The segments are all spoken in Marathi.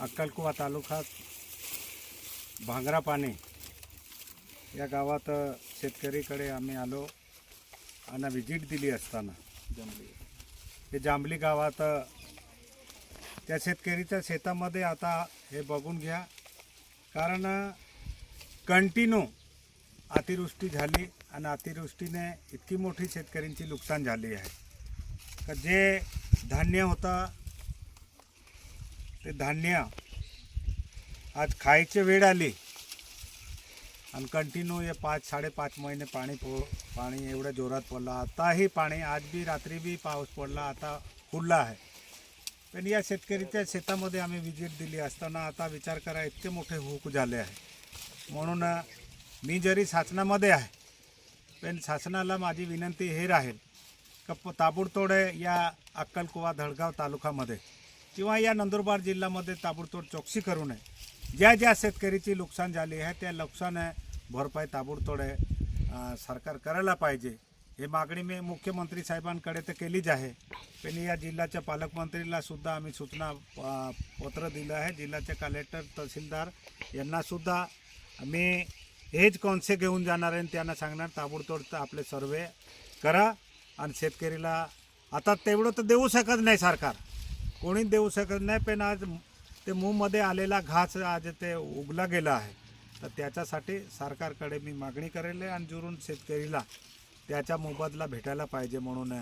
अक्कलकुवा तालुक्यात भांगरा पाणी या गावात शेतकरीकडे आम्ही आलो आणि व्हिजिट दिली असताना. हे जांभली गावात त्या शेतकरीच्या शेतामध्ये आता हे बघून घ्या. कारण कंटिन्यू अतिवृष्टी झाली आणि अतिवृष्टीने इतकी मोठी शेतकऱ्यांची नुकसान झाली आहे. का जे धान्य होतं ते धान्य आज खायची वेळ आली. आणि कंटिन्यू हे पाच साडेपाच महिने पाणी पो पाणी एवढ्या जोरात पडलं. आताही पाणी आज बी रात्री बी पाऊस पडला आता खुल्ला आहे. पण या शेतकरीच्या शेतामध्ये आम्ही विजिट दिली असताना आता विचार करा इतके मोठे हुक झाले आहे. म्हणून मी जरी शासनामध्ये आहे पण शासनाला माझी विनंती हे राहील का प- ताबडतोड या अक्कलकुवा धडगाव तालुक्यामध्ये किंवा या नंदुरबार जिल्ह्यामध्ये ताबडतोड चौकशी करू नये. ज्या ज्या शेतकरीची नुकसान झाली आहे त्या नुकसान भरपाई ताबडतोड आहे सरकार करायला पाहिजे. हे मागणी मी मुख्यमंत्री साहेबांकडे तर केलीच आहे. पण या जिल्ह्याच्या पालकमंत्रीला सुद्धा आम्ही सूचना पत्र दिलं आहे. जिल्ह्याचे कलेक्टर तहसीलदार यांनासुद्धा मी हेच कॉन्से घेऊन जाणार आहे आणि त्यांना सांगणार ताबडतोड तर आपले सर्वे करा आणि शेतकरीला आता तेवढं तर देऊ शकत नाही सरकार. कोणी देऊ शकत नाही पण आज ते मूमध्ये आलेला घास आज ते उगला गेला आहे. तर त्याच्यासाठी सरकारकडे मी मागणी करेल आहे आणि जुरून शेतकरीला त्याचा मोबदला भेटायला पाहिजे म्हणून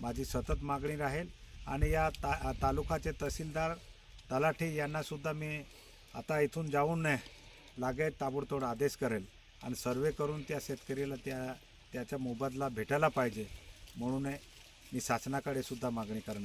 माझी सतत मागणी राहील. आणि या ता तालुकाचे तहसीलदार तलाठी यांनासुद्धा मी आता इथून जाऊन लागेल ताबडतोड आदेश करेल आणि सर्वे करून त्या शेतकरीला त्या त्याचा मोबदला भेटायला पाहिजे म्हणून मी शासनाकडे सुद्धा मागणी करणार.